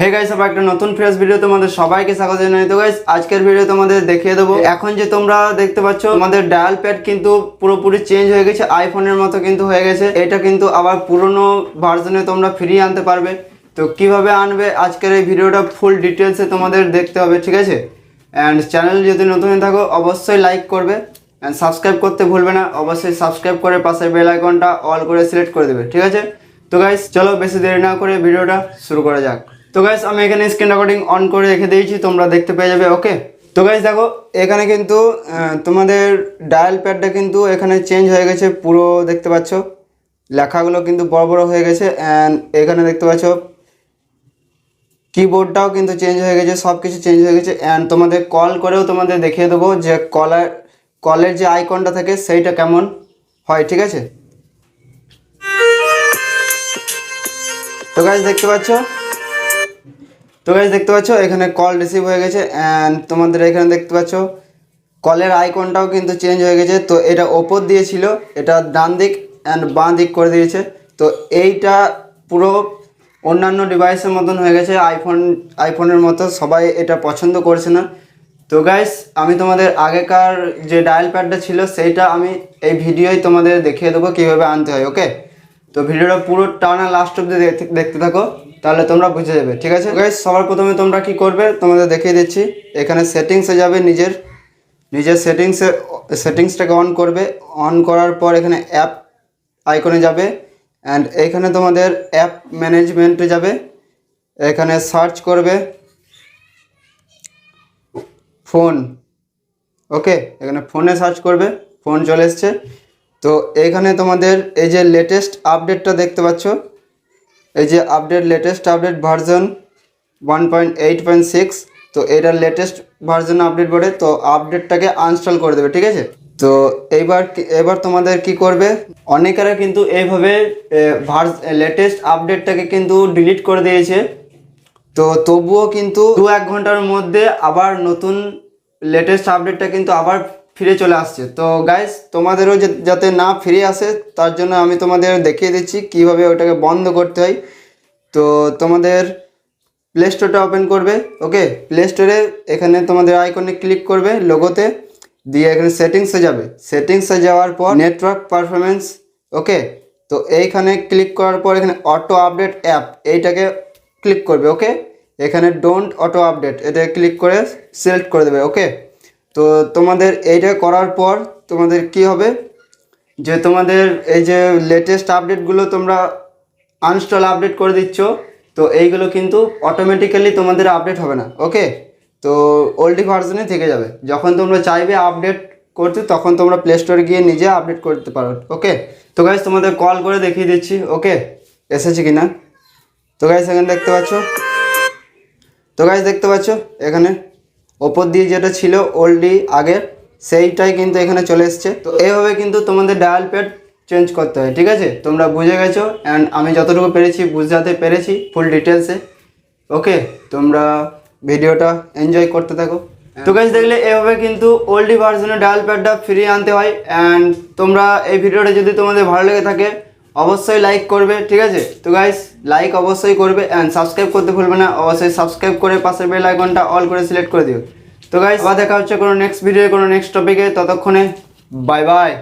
Hey guys আবার একটা নতুন ফ্রেশ ভিডিও তোমাদের সবাইকে স্বাগত জানাই। তো গাইস আজকের ভিডিও তোমাদের দেখিয়ে দেবো। এখন যে তোমরা দেখতে পাচ্ছ আমাদের ডায়াল প্যাড কিন্তু পুরোপুরি চেঞ্জ হয়ে গেছে। আইফোনের মতো কিন্তু হয়ে গেছে। এটা কিন্তু আবার পুরনো ভার্জনে তোমরা ফিরিয়ে আনতে পারবে। তো কীভাবে আনবে, আজকের এই ভিডিওটা ফুল ডিটেলসে তোমাদের দেখতে হবে, ঠিক আছে? অ্যান্ড চ্যানেল যদি নতুন থাকো, অবশ্যই লাইক করবে। অ্যান্ড সাবস্ক্রাইব করতে ভুলবে না। অবশ্যই সাবস্ক্রাইব করে পাশে বেল আইকনটা অল করে সিলেক্ট করে দেবে, ঠিক আছে? তো গাইস চলো বেশি দেরি না করে ভিডিওটা শুরু করা যাক। তো গাইস আমি এখানে স্ক্রিন রেকর্ডিং অন করে রেখে দিয়েছি, তোমরা দেখতে পেয়ে যাবে ওকে তো গাইস দেখো, এখানে কিন্তু তোমাদের ডায়াল প্যাডটা কিন্তু এখানে চেঞ্জ হয়ে গেছে, পুরো দেখতে পাচ্ছ। লেখাগুলো কিন্তু বড় বড় হয়ে গেছে অ্যান্ড এখানে দেখতে পাচ্ছ কিবোর্ডটাও কিন্তু চেঞ্জ হয়ে গেছে সব কিছু চেঞ্জ হয়ে গেছে অ্যান্ড তোমাদের কল করেও তোমাদের দেখিয়ে দেবো যে কলার কলের যে আইকনটা থাকে, সেইটা কেমন হয়, ঠিক আছে? তো গাইজ দেখতে পাচ্ছ তো গাইজ দেখতে পাচ্ছ, এখানে কল রিসিভ হয়ে গেছে অ্যান্ড তোমাদের এখানে দেখতে পাচ্ছ কলের আইকনটাও কিন্তু চেঞ্জ হয়ে গেছে। তো এটা ওপর দিয়েছিল এটা ডান দিক অ্যান্ড বাঁ দিক করে দিয়েছে। তো এইটা পুরো অন্যান্য ডিভাইসের মতন হয়ে গেছে আইফোন আইফোনের মতো, সবাই এটা পছন্দ করছে না। তো গাইস আমি তোমাদের আগেকার যে ডায়াল প্যাডটা ছিল, সেইটা আমি এই ভিডিওই তোমাদের দেখিয়ে দেবো কীভাবে আনতে হয় ওকে তো ভিডিওটা পুরো টানা লাস্ট অব্দি দেখতে দেখতে থাকো। তাহলে তোমরা বুঝে যাবে, ঠিক আছে? গাইস সবার প্রথমে তোমরা কি করবে? তোমাদের দেখিয়ে দিচ্ছি। এখানে সেটিংসে যাবে নিজের নিজের সেটিংসে সেটিংসটাকে অন করবে। অন করার পর এখানে অ্যাপ আইকনে যাবে। অ্যান্ড এখানে তোমাদের অ্যাপ ম্যানেজমেন্টে যাবে। এখানে সার্চ করবে। ফোন ওকে এখানে ফোনে সার্চ করবে। ফোন চলে এসছে। তো এখানে তোমাদের এই যে লেটেস্ট আপডেটটা দেখতে পাচ্ছ এই যে update latest update version one point eight point six তো এটার লেটেস্ট ভার্জন আপডেট বলে, তো আপডেটটাকে আনস্টল করে দেবে, ঠিক আছে? তো এইবার এবার তোমাদের কি করবে? অনেকেরা কিন্তু এইভাবে লেটেস্ট আপডেটটাকে কিন্তু ডিলিট করে দিয়েছে। তো তবুও কিন্তু দু এক ঘণ্টার মধ্যে আবার নতুন লেটেস্ট আপডেটটা কিন্তু আবার ফিরে চলে আসছে। তো গাইস তোমাদেরও যাতে না ফিরে আসে, তার জন্য আমি তোমাদের দেখিয়ে দিচ্ছি কীভাবে ওটাকে বন্ধ করতে হয়। তো তোমাদের প্লে স্টোরটা ওপেন করবে ওকে প্লে স্টোরে এখানে তোমাদের আইকনে ক্লিক করবে লোগোতে দিয়ে এখানে সেটিংসে যাবে। সেটিংসে যাওয়ার পর নেটওয়ার্ক পারফরমেন্স ওকে তো এইখানে ক্লিক করার পর এখানে অটো আপডেট অ্যাপ এইটাকে ক্লিক করবে ওকে এখানে ডোন্ট অটো আপডেট এটা ক্লিক করে সিলেক্ট করে দেবে ওকে তো তোমাদের এইটা করার পর তোমাদের কি হবে? যে তোমাদের এই যে লেটেস্ট আপডেটগুলো তোমরা আনস্টল আপডেট করে দিচ্ছ, তো এইগুলো কিন্তু অটোমেটিক্যালি তোমাদের আপডেট হবে না ওকে তো ওল্ডি ভার্সনে থেকে যাবে। যখন তোমরা চাইবে আপডেট করতে, তখন তোমরা প্লে স্টোরে গিয়ে নিজে আপডেট করতে পারো ওকে তো গাইজ তোমাদের কল করে দেখিয়ে দিচ্ছি ওকে এসেছে কি না তো গাইজ এখানে দেখতে পাচ্ছ? তো গাইজ দেখতে পাচ্ছ? এখানে ওপর দিয়ে যেটা ছিল ওল্ডি আগের সেইটাই কিন্তু এখানে চলে এসছে। তো এইভাবে কিন্তু তোমাদের ডায়াল প্যাড চেঞ্জ করতে হয় ঠিক আছে? তোমরা বুঝে গেছো অ্যান্ড আমি যতটুকু পেরেছি বুঝাতে পেরেছি ফুল ডিটেলসে ওকে তোমরা ভিডিওটা এনজয় করতে থাকো। তো গাইজ দেখলে এভাবে কিন্তু ওল্ডি ভার্জনের ডায়াল প্যাডটা ফিরিয়ে আনতে হয় অ্যান্ড তোমরা এই ভিডিওটা যদি তোমাদের ভালো লেগে থাকে অবশ্যই লাইক করবে, ঠিক আছে? তো গাইস লাইক অবশ্যই করবে অ্যান্ড সাবস্ক্রাইব করতে ভুলবে না। অবশ্যই সাবস্ক্রাইব করে পাশের বেল আইকনটা অল করে সিলেক্ট করে দিও। তো গাইস আবার দেখা হচ্ছে কোনো নেক্সট ভিডিও কোনো নেক্সট টপিকে ততক্ষণে বাই বাই